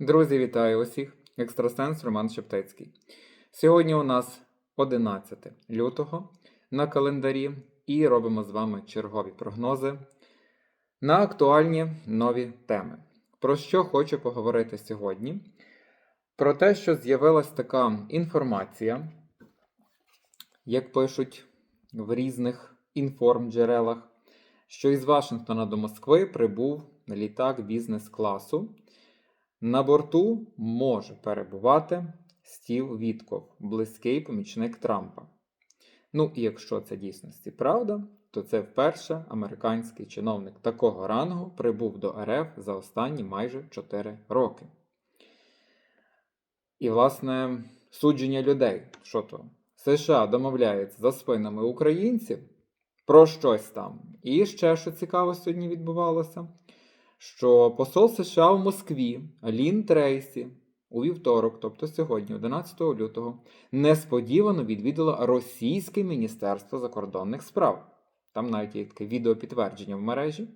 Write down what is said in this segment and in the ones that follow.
Друзі, вітаю усіх! Екстрасенс Роман Шептецький. Сьогодні у нас 11 лютого на календарі і робимо з вами чергові прогнози на актуальні нові теми. Про що хочу поговорити сьогодні? Про те, що з'явилась така інформація, як пишуть в різних інформджерелах, що із Вашингтона до Москви прибув літак бізнес-класу. На борту може перебувати Стів Вітков, близький помічник Трампа. Ну і якщо це дійсності правда, то це вперше американський чиновник такого рангу прибув до РФ за останні майже 4 роки. І, власне, судження людей, що то США домовляється за спинами українців про щось там. І ще що цікаво сьогодні відбувалося що посол США в Москві Лін Трейсі у вівторок, тобто сьогодні, 11 лютого, несподівано відвідала Російське Міністерство закордонних справ. Там навіть є таке відеопідтвердження в мережі.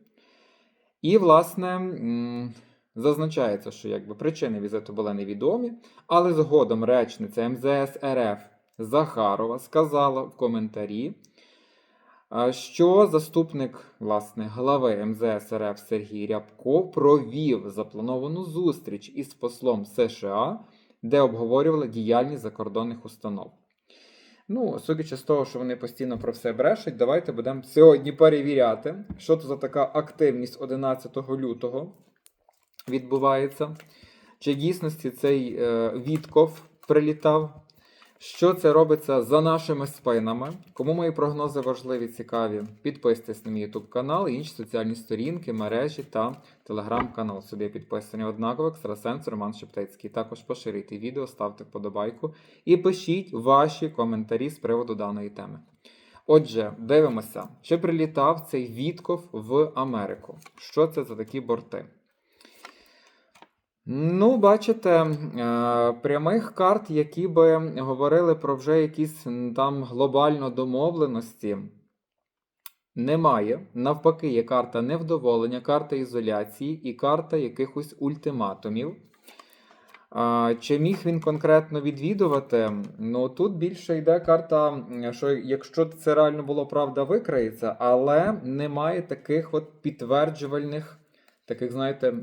І, власне, зазначається, що якби причини візиту були невідомі, але згодом речниця МЗС РФ Захарова сказала в коментарі, що заступник власне глави МЗС РФ Сергій Рябков провів заплановану зустріч із послом США, де обговорювали діяльність закордонних установ. Ну, судячи з того, що вони постійно про все брешуть, давайте будемо сьогодні перевіряти, що це за така активність 11 лютого відбувається. Чи дійсності цей е, Вітков прилітав що це робиться за нашими спинами? Кому мої прогнози важливі, цікаві? Підписуйтесь на мій YouTube канал, інші соціальні сторінки, мережі та телеграм-канал. Сюди підписані однаково, екстрасенс Роман Шептицький. Також поширюйте відео, ставте вподобайку і пишіть ваші коментарі з приводу даної теми. Отже, дивимося, чи прилітав цей Вітков в Америку. Що це за такі борти? Ну, бачите, е, прямих карт, які би говорили про вже якісь там глобально домовленості, немає. Навпаки, є карта невдоволення, карта ізоляції і карта якихось ультиматумів. Чи міг він конкретно відвідувати? Ну тут більше йде карта, що якщо це реально було правда, викриється, але немає таких от підтверджувальних, таких, знаєте.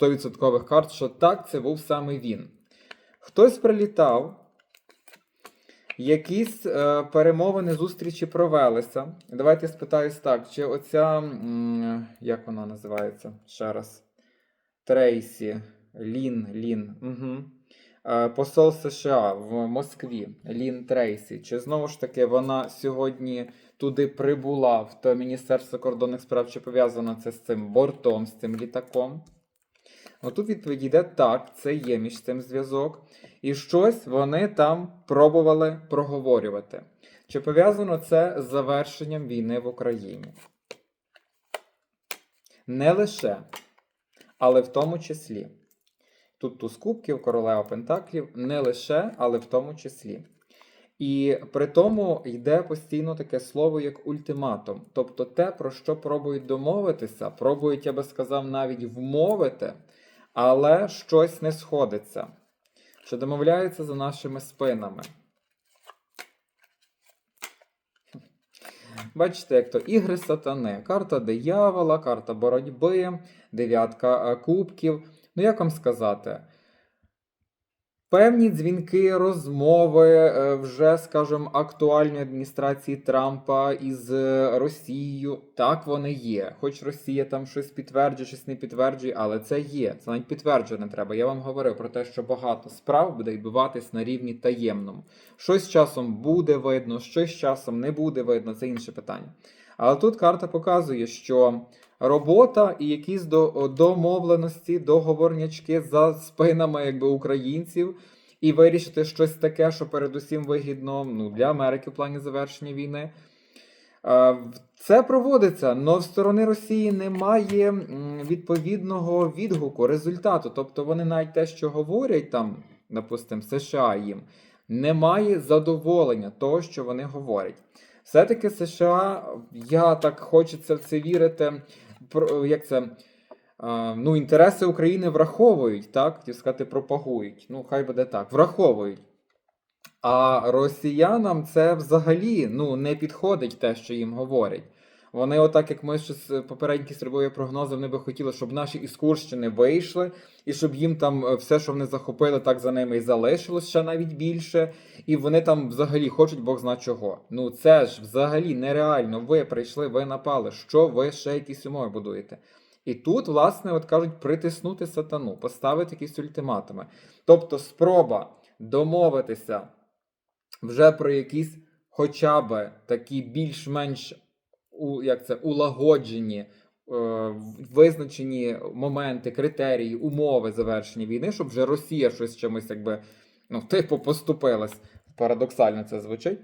100% карт, що так, це був саме він. Хтось прилітав, якісь е, перемовини зустрічі провелися. Давайте спитаюсь так, чи оця, м, як вона називається? Ще раз. Трейсі, Лін, Лін. Угу. Е, посол США в Москві, Лін Трейсі. Чи знову ж таки вона сьогодні туди прибула в те Міністерство кордонних справ, чи пов'язано це з цим бортом, з цим літаком? Отут відповідь йде так, це є між цим зв'язок. І щось вони там пробували проговорювати. Чи пов'язано це з завершенням війни в Україні? Не лише, але в тому числі. Тут туз кубків, королева Пентаклів, не лише, але в тому числі. І при тому йде постійно таке слово як ультиматум. Тобто те, про що пробують домовитися, пробують, я би сказав, навіть вмовити але щось не сходиться, що домовляється за нашими спинами. Бачите, як то ігри сатани, карта диявола, карта боротьби, дев'ятка е, кубків. Ну, як вам сказати? Певні дзвінки, розмови е, вже, скажімо, актуальної адміністрації Трампа із е, Росією. Так вони є. Хоч Росія там щось підтверджує, щось не підтверджує, але це є. Це навіть підтверджувати треба. Я вам говорив про те, що багато справ буде відбуватись на рівні таємному. Щось часом буде видно, щось часом не буде видно. Це інше питання. Але тут карта показує, що робота і якісь домовленості, договорнячки за спинами якби, українців, і вирішити щось таке, що передусім вигідно ну, для Америки в плані завершення війни. Це проводиться, але в сторони Росії немає відповідного відгуку, результату. Тобто вони навіть те, що говорять там, допустимо, США їм, немає задоволення того, що вони говорять. Все-таки США, я так хочеться в це вірити, як це ну, інтереси України враховують, так? Хотів сказати, пропагують. Ну, хай буде так, враховують. А росіянам це взагалі ну, не підходить те, що їм говорять. Вони, отак як ми ще з попередні зробили прогнози, вони би хотіли, щоб наші із Курщини вийшли, і щоб їм там е, все, що вони захопили, так за ними і залишилось ще навіть більше. І вони там взагалі хочуть Бог зна чого. Ну це ж взагалі нереально. Ви прийшли, ви напали. Що ви ще якісь умови будуєте? І тут, власне, от кажуть, притиснути сатану, поставити якісь ультиматуми. Тобто, спроба домовитися вже про якісь хоча б такі більш-менш у, як це, улагоджені, е, визначені моменти, критерії, умови завершення війни, щоб вже Росія щось чимось якби, ну, типу, поступилась. Парадоксально це звучить.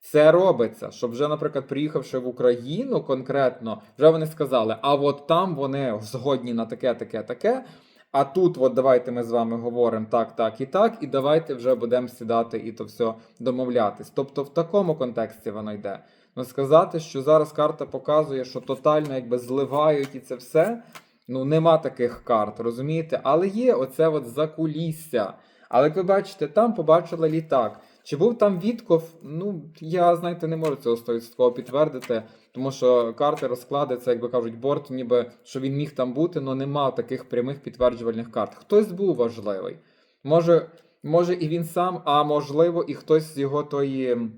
Це робиться, щоб вже, наприклад, приїхавши в Україну конкретно, вже вони сказали, а от там вони згодні на таке, таке, таке. А тут, от давайте ми з вами говоримо так, так і так, і давайте вже будемо сідати і то все домовлятись. Тобто в такому контексті воно йде. Ну сказати, що зараз карта показує, що тотально якби зливають і це все. Ну нема таких карт, розумієте? Але є оце от закулісся. Але як ви бачите, там побачила літак. Чи був там Вітков? Ну, я, знаєте, не можу цього 100% підтвердити, тому що карти розклади, це, як би кажуть, борт, ніби що він міг там бути, але нема таких прямих підтверджувальних карт. Хтось був важливий. Може, може і він сам, а можливо, і хтось з його тої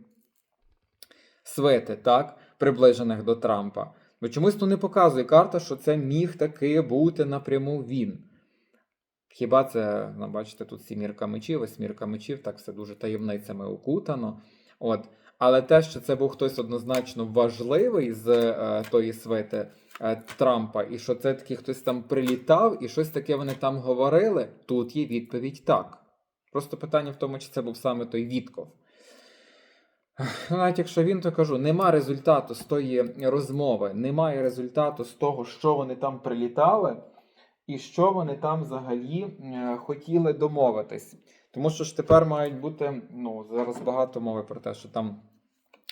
свити, так, приближених до Трампа. Бо чомусь то не показує карта, що це міг таки бути напряму він. Хіба це, ну, бачите, тут сімірка мечів, восьмірка мечів, так все дуже таємницями окутано. От. Але те, що це був хтось однозначно важливий з е, тої свити е, Трампа, і що це такий хтось там прилітав, і щось таке вони там говорили, тут є відповідь так. Просто питання в тому, чи це був саме той Вітков. Навіть якщо він, то кажу, нема результату з тої розмови, немає результату з того, що вони там прилітали, і що вони там взагалі е, хотіли домовитись. Тому що ж тепер мають бути, ну, зараз багато мови про те, що там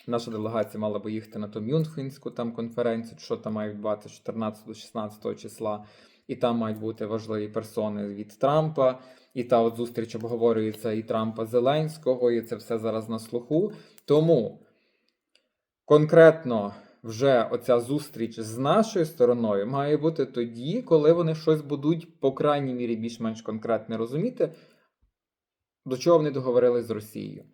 наша делегація мала би їхати на ту Мюнхенську там конференцію, що там має відбуватися 14-16 числа, і там мають бути важливі персони від Трампа. І та от зустріч обговорюється і Трампа Зеленського, і це все зараз на слуху. Тому конкретно вже оця зустріч з нашою стороною має бути тоді, коли вони щось будуть, по крайній мірі, більш-менш конкретне розуміти, до чого вони договорились з Росією.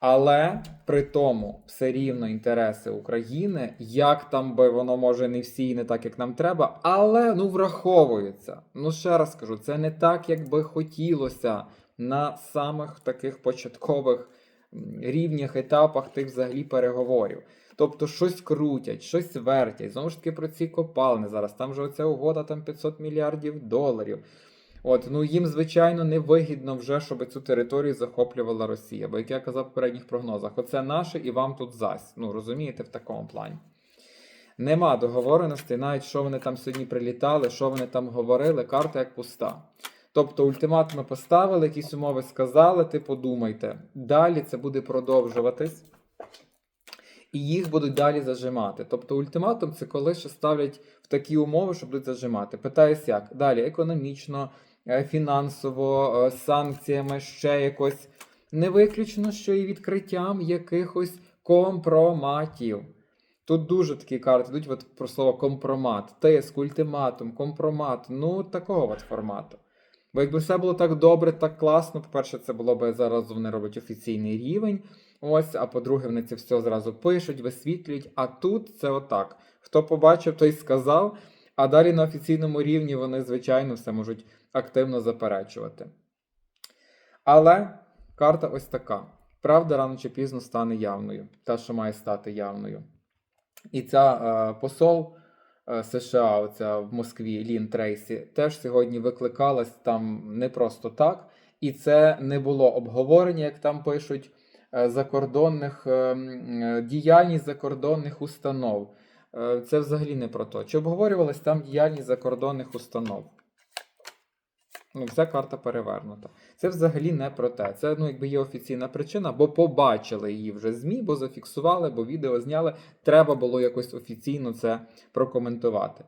Але при тому все рівно інтереси України, як там би воно може не всі і не так, як нам треба, але ну враховується. Ну ще раз скажу, це не так, як би хотілося на самих таких початкових рівнях, етапах тих взагалі переговорів. Тобто щось крутять, щось вертять. Знову ж таки про ці копалини зараз. Там же оця угода там 500 мільярдів доларів. От, ну їм, звичайно, не вигідно вже, щоб цю територію захоплювала Росія. Бо як я казав в попередніх прогнозах, оце наше і вам тут зась. Ну розумієте, в такому плані. Нема договореностей, навіть що вони там сьогодні прилітали, що вони там говорили, карта як пуста. Тобто ультиматуми поставили, якісь умови сказали, ти подумайте. Далі це буде продовжуватись. І їх будуть далі зажимати. Тобто ультиматум це коли ще ставлять в такі умови, що будуть зажимати. Питаюсь як? Далі економічно, е, фінансово, е, санкціями, ще якось. Не виключно, що і відкриттям якихось компроматів. Тут дуже такі карти йдуть от про слово компромат, тиск, ультиматум, компромат. Ну, такого от формату. Бо якби все було так добре, так класно, по-перше, це було б зараз вони роблять офіційний рівень. Ось, а по-друге, вони це все зразу пишуть, висвітлюють. А тут це отак. Хто побачив, той сказав. А далі на офіційному рівні вони, звичайно, все можуть активно заперечувати. Але карта ось така. Правда рано чи пізно стане явною, та, що має стати явною. І ця е, посол США, оця в Москві Лін Трейсі, теж сьогодні викликалась там не просто так. І це не було обговорення, як там пишуть, е, закордонних е, е, діяльність закордонних установ. Е, Це взагалі не про то. Чи обговорювалась там діяльність закордонних установ? Ну, вся карта перевернута. Це взагалі не про те. Це ну, якби є офіційна причина, бо побачили її вже ЗМІ, бо зафіксували, бо відео зняли. Треба було якось офіційно це прокоментувати.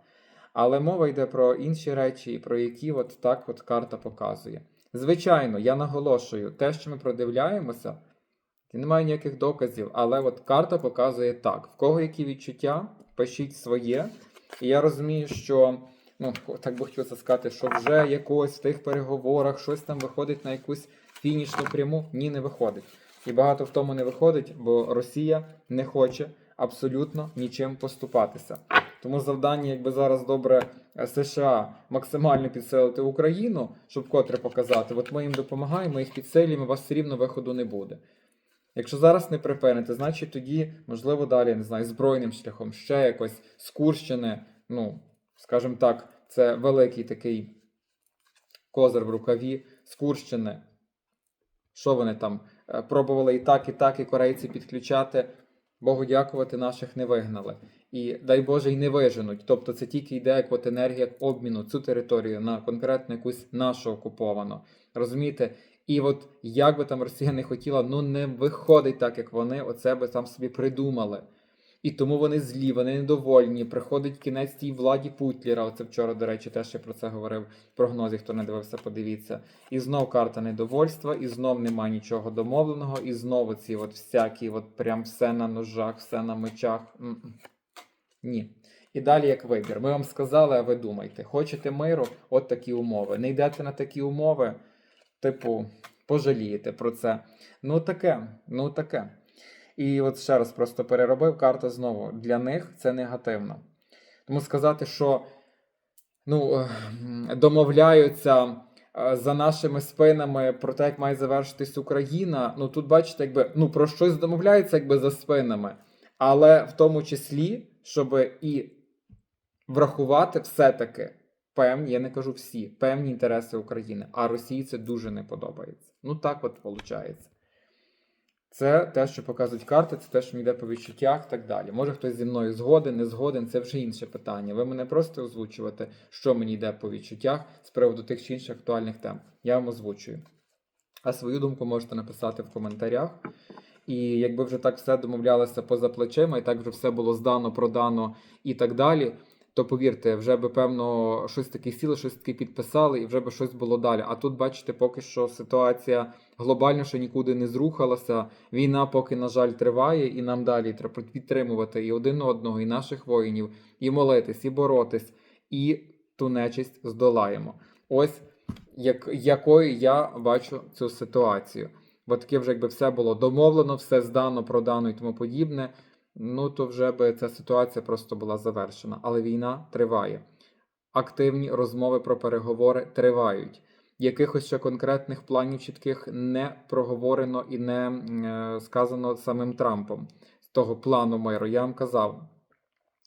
Але мова йде про інші речі, про які от так от карта показує. Звичайно, я наголошую, те, що ми продивляємося, немає ніяких доказів, але от карта показує так: в кого які відчуття, пишіть своє. І я розумію, що ну так би хотілося сказати, що вже якось в тих переговорах щось там виходить на якусь фінішну пряму. Ні, не виходить. І багато в тому не виходить, бо Росія не хоче абсолютно нічим поступатися. Тому завдання, якби зараз добре е, США максимально підсилити Україну, щоб котре показати, от ми їм допомагаємо, їх підсилюємо, у вас все рівно виходу не буде. Якщо зараз не припините, значить тоді, можливо, далі, не знаю, збройним шляхом, ще якось з Курщини, ну, скажімо так, це великий такий козир в рукаві з Курщини. Що вони там е, пробували і так, і так, і корейці підключати. Богу дякувати, наших не вигнали. І дай Боже, й не виженуть. Тобто це тільки йде як от енергія обміну цю територію на конкретно якусь нашу окуповану. Розумієте? І от як би там Росія не хотіла, ну не виходить так, як вони оце би там собі придумали. І тому вони злі, вони недовольні. Приходить кінець тій владі Путлера. Оце вчора, до речі, теж я про це говорив в прогнозі. Хто не дивився, подивіться. І знов карта недовольства, і знов немає нічого домовленого, і знову ці от всякі, от прям все на ножах, все на мечах. М-м. Ні. І далі як вибір. Ми вам сказали, а ви думайте, хочете миру, от такі умови. Не йдете на такі умови, типу, пожалієте про це. Ну таке, ну таке. І от ще раз просто переробив карта знову. Для них це негативно. Тому сказати, що ну, е, домовляються е, за нашими спинами про те, як має завершитись Україна. Ну тут бачите, якби ну про щось домовляються якби за спинами, але в тому числі, щоб і врахувати все-таки певні, я не кажу всі, певні інтереси України. А Росії це дуже не подобається. Ну так от виходить. Це те, що показують карти, це те, що мені йде по відчуттях і так далі. Може хтось зі мною згоден, не згоден, це вже інше питання. Ви мене просто озвучувати, що мені йде по відчуттях з приводу тих чи інших актуальних тем. Я вам озвучую. А свою думку можете написати в коментарях. І якби вже так все домовлялося поза плечима, і так вже все було здано, продано і так далі. То повірте, вже би певно щось таке сіло, щось таке підписали, і вже би щось було далі. А тут, бачите, поки що ситуація глобально ще нікуди не зрухалася. Війна поки, на жаль, триває, і нам далі треба підтримувати і один одного, і наших воїнів, і молитись, і боротись, і ту нечисть здолаємо. Ось як, якою я бачу цю ситуацію. Бо таке вже якби все було домовлено, все здано, продано і тому подібне. Ну то вже би ця ситуація просто була завершена. Але війна триває. Активні розмови про переговори тривають. Якихось ще конкретних планів чітких не проговорено і не е, сказано самим Трампом з того плану миру. Я вам казав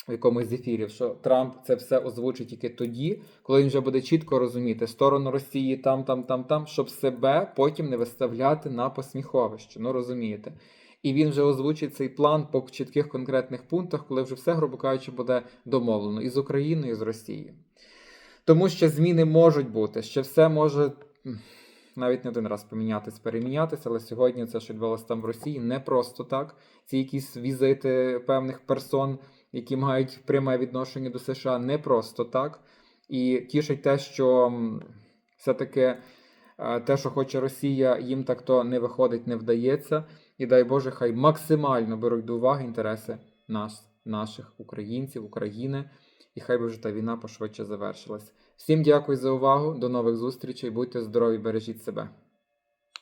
в якомусь з ефірів, що Трамп це все озвучить тільки тоді, коли він вже буде чітко розуміти сторону Росії там, там, там, там, щоб себе потім не виставляти на посміховище. Ну розумієте. І він вже озвучить цей план по чітких конкретних пунктах, коли вже все, грубо кажучи, буде домовлено і з Україною, і з Росією. Тому що зміни можуть бути, ще все може навіть не один раз помінятись, перемінятися, але сьогодні це, що відбувалося там в Росії, не просто так. Ці якісь візити певних персон, які мають пряме відношення до США, не просто так. І тішить те, що все-таки е, те, що хоче Росія, їм так то не виходить, не вдається. І дай Боже, хай максимально беруть до уваги інтереси нас, наших українців, України, і хай би вже та війна пошвидше завершилась. Всім дякую за увагу, до нових зустрічей, будьте здорові, бережіть себе.